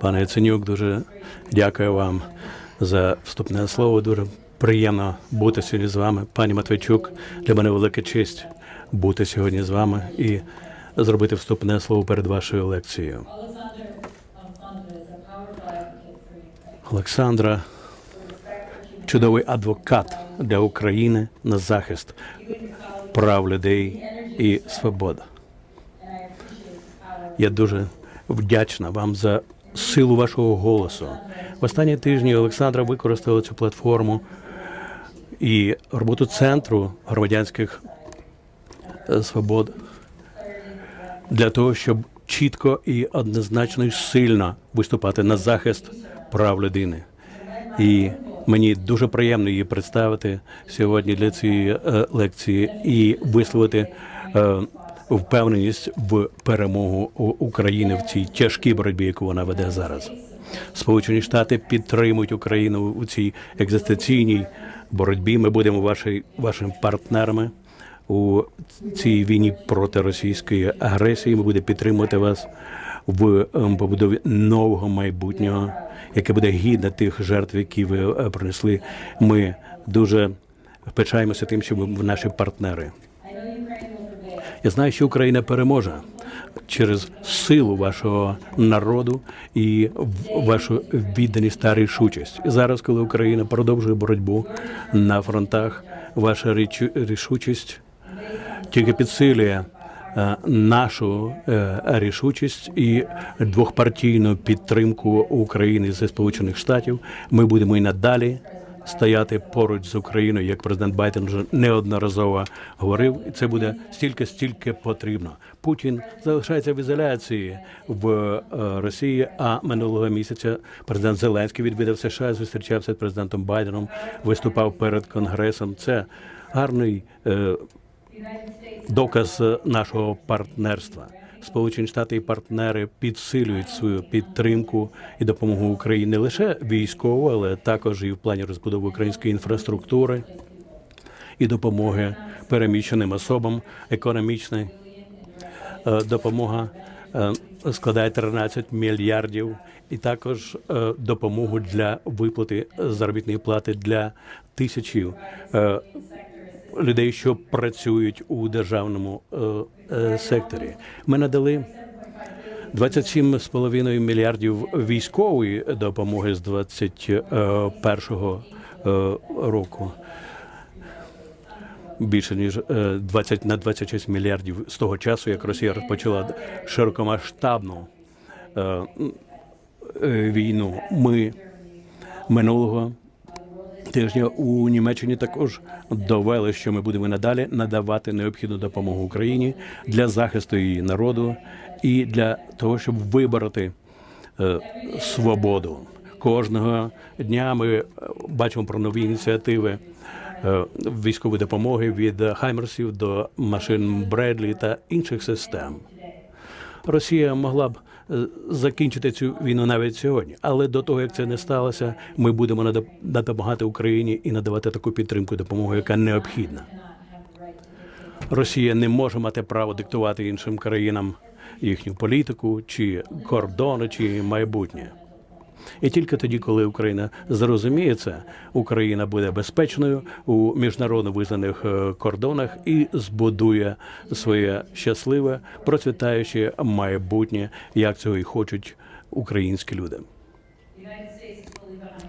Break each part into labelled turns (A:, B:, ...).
A: Пане Яценюк, дуже дякую вам за вступне слово. Дуже приємно бути сьогодні з вами. Пані Матвійчук, для мене велика честь бути сьогодні з вами і зробити вступне слово перед вашою лекцією. Олександра чудовий адвокат для України на захист прав людей і свобод. Я дуже вдячна вам за силу вашого голосу. В останні тижні Олександра використала цю платформу і роботу центру громадянських е, свобод для того, щоб чітко і однозначно і сильно виступати на захист прав людини. І мені дуже приємно її представити сьогодні для цієї е, лекції і висловити е, впевненість в перемогу України в цій тяжкій боротьбі, яку вона веде зараз. Сполучені Штати підтримують Україну у цій екзистенційній боротьбі. Ми будемо ваші, вашими партнерами у цій війні проти російської агресії. Ми будемо підтримувати вас в ем, побудові нового майбутнього, яке буде гідне тих жертв, які ви е, принесли. Ми дуже пишаємося тим, що ви наші партнери. Я знаю, що Україна переможе через силу вашого народу і вашу відданість та рішучість. І зараз, коли Україна продовжує боротьбу на фронтах, ваша річу- рішучість тільки підсилює е, нашу е, рішучість і двохпартійну підтримку України зі Сполучених Штатів. Ми будемо і надалі стояти поруч з Україною, як президент Байден вже неодноразово говорив. І це буде стільки, стільки потрібно. Путін залишається в ізоляції в е, Росії. А минулого місяця президент Зеленський відвідав США, зустрічався з президентом Байденом, виступав перед конгресом. Це гарний. е, доказ нашого партнерства. Сполучені Штати і партнери підсилюють свою підтримку і допомогу Україні не лише військово, але також і в плані розбудови української інфраструктури і допомоги переміщеним особам, економічної е, допомога е, складає 13 мільярдів, і також е, допомогу для виплати заробітної плати для тисячі е, людей, що працюють у державному е, е, секторі. Ми надали 27,5 мільярдів військової допомоги з 2021 е, року. Більше ніж е, 20 на 26 мільярдів з того часу, як Росія розпочала широкомасштабну війну. Ми минулого тижня у Німеччині також довели, що ми будемо надалі надавати необхідну допомогу Україні для захисту її народу і для того, щоб вибороти е, свободу. Кожного дня ми е, бачимо про нові ініціативи е, військової допомоги від Хаймерсів до машин Бредлі та інших систем. Росія могла б закінчити цю війну навіть сьогодні, але до того як це не сталося, ми будемо допомагати Україні і надавати таку підтримку допомогу, яка необхідна. Росія не може мати право диктувати іншим країнам їхню політику, чи кордони, чи майбутнє. І тільки тоді, коли Україна зрозуміє це, Україна буде безпечною у міжнародно визнаних е, кордонах і збудує своє щасливе, процвітаюче майбутнє, як цього і хочуть українські люди.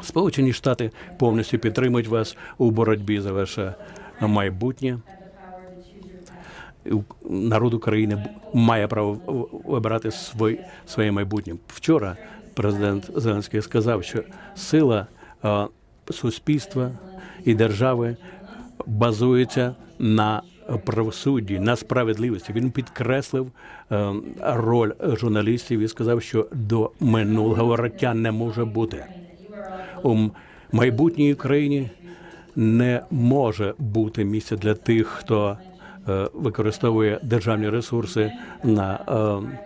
A: Сполучені Штати повністю підтримують вас у боротьбі за ваше майбутнє. Народ України має право вибирати своє майбутнє. Вчора президент Зеленський сказав, що сила суспільства і держави базується на правосудді, на справедливості. Він підкреслив е, роль журналістів і сказав, що до минулого вороття не може бути у майбутній Україні не може бути місця для тих, хто е, використовує державні ресурси на е,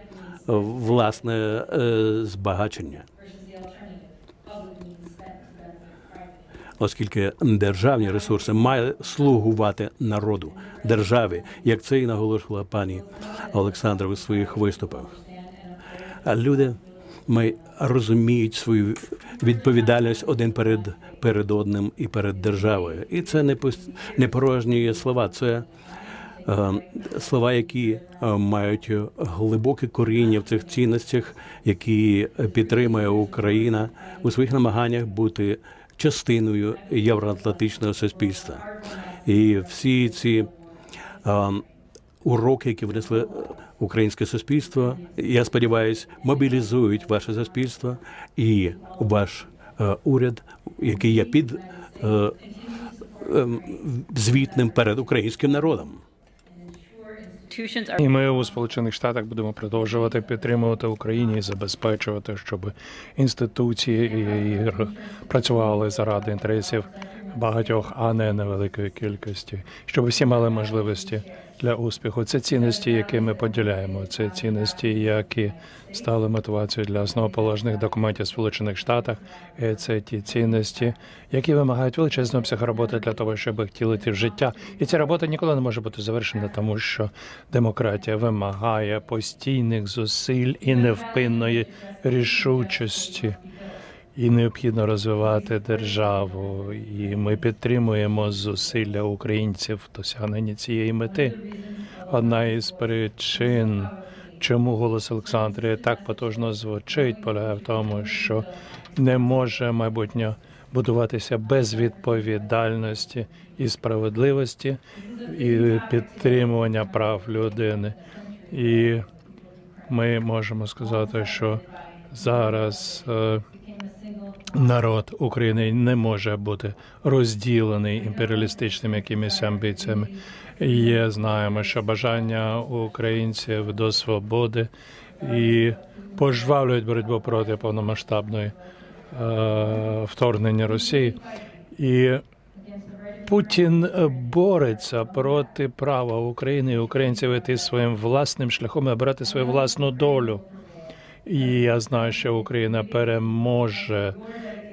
A: власне е, збагачення. Оскільки державні ресурси мають слугувати народу, державі, як це і наголошувала пані Олександра у своїх виступах. а люди ми розуміють свою відповідальність один перед, перед одним і перед державою. І це не порожні слова. Це слова, які е, мають глибоке коріння в цих цінностях, які підтримує Україна у своїх намаганнях бути частиною євроатлантичного суспільства. І всі ці е, уроки, які внесли українське суспільство, я сподіваюся, мобілізують ваше суспільство і ваш е, уряд, який є під е, ем, звітним перед українським народом.
B: І ми у Сполучених Штатах будемо продовжувати підтримувати Україні і забезпечувати, щоб інституції і працювали заради інтересів багатьох, а не невеликої кількості, щоб всі мали можливості для успіху. Це цінності, які ми поділяємо. Це цінності, які стали мотивацією для основоположних документів Сполучених Штатах. І це ті цінності, які вимагають величезного обсягу роботи для того, щоб втілити в життя. І ця робота ніколи не може бути завершена, тому що демократія вимагає постійних зусиль і невпинної рішучості. І необхідно розвивати державу, і ми підтримуємо зусилля українців в досягненні цієї мети. Одна із причин, чому голос Олександрії так потужно звучить, полягає в тому, що не може майбутнє будуватися без відповідальності і справедливості, і підтримування прав людини. І ми можемо сказати, що зараз. Народ України не може бути розділений імперіалістичними якимись амбіціями. Є знаємо, що бажання українців до свободи і пожвавлюють боротьбу проти повномасштабної е, вторгнення Росії. І Путін бореться проти права України і українців йти своїм власним шляхом і обирати свою власну долю. І я знаю, що Україна переможе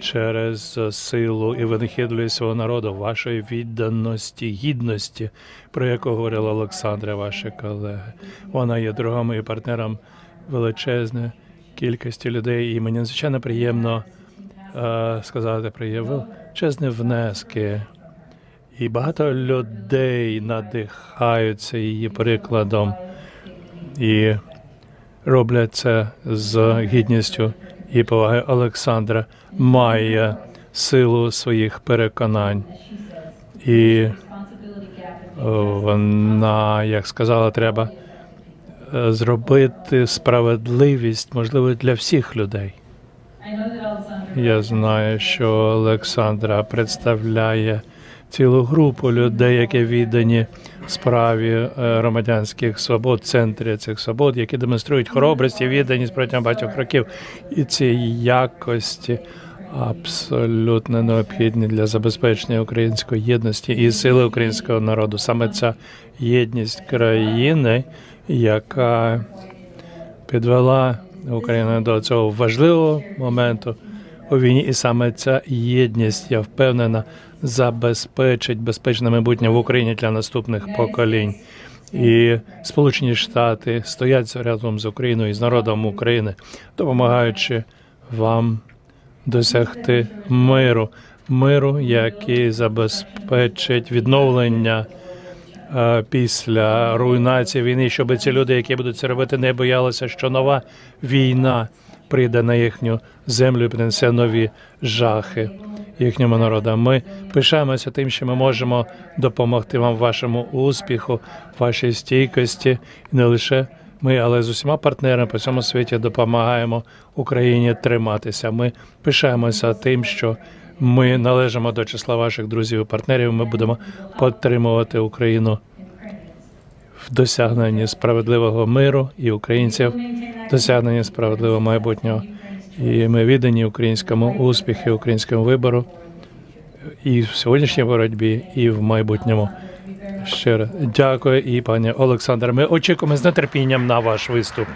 B: через силу і винахідливість свого народу, вашої відданості, гідності, про яку говорила Олександра, ваші колеги. Вона є другом і партнером величезної кількості людей. І мені надзвичайно приємно е, сказати її величезні внески. І багато людей надихаються її прикладом. І роблять це з гідністю і повагою. Олександра має силу своїх переконань, і о, вона, як сказала, треба е, зробити справедливість можливо для всіх людей. Я знаю, що Олександра представляє цілу групу людей, які віддані справі е, громадянських свобод, центрі цих свобод, які демонструють хоробрість і відданість протягом багатьох років. І ці якості абсолютно необхідні для забезпечення української єдності і сили українського народу. Саме ця єдність країни, яка підвела Україну до цього важливого моменту у війні, і саме ця єдність, я впевнена, забезпечить безпечне майбутнє в Україні для наступних поколінь. І Сполучені Штати стоять рядом з Україною і з народом України, допомагаючи вам досягти миру, миру, який забезпечить відновлення е, після руйнації війни, щоб ці люди, які будуть це робити, не боялися, що нова війна прийде на їхню землю принесе нові жахи їхньому народу. Ми пишаємося тим, що ми можемо допомогти вам в вашому успіху, вашій стійкості, не лише ми, але з усіма партнерами по всьому світі допомагаємо Україні триматися. Ми пишаємося тим, що ми належимо до числа ваших друзів і партнерів. Ми будемо підтримувати Україну в досягненні справедливого миру і українців в досягненні справедливого майбутнього. І ми віддані українському успіху, українському вибору і в сьогоднішній боротьбі, і в майбутньому. Щиро дякую і пані Олександр. Ми очікуємо з нетерпінням на ваш виступ.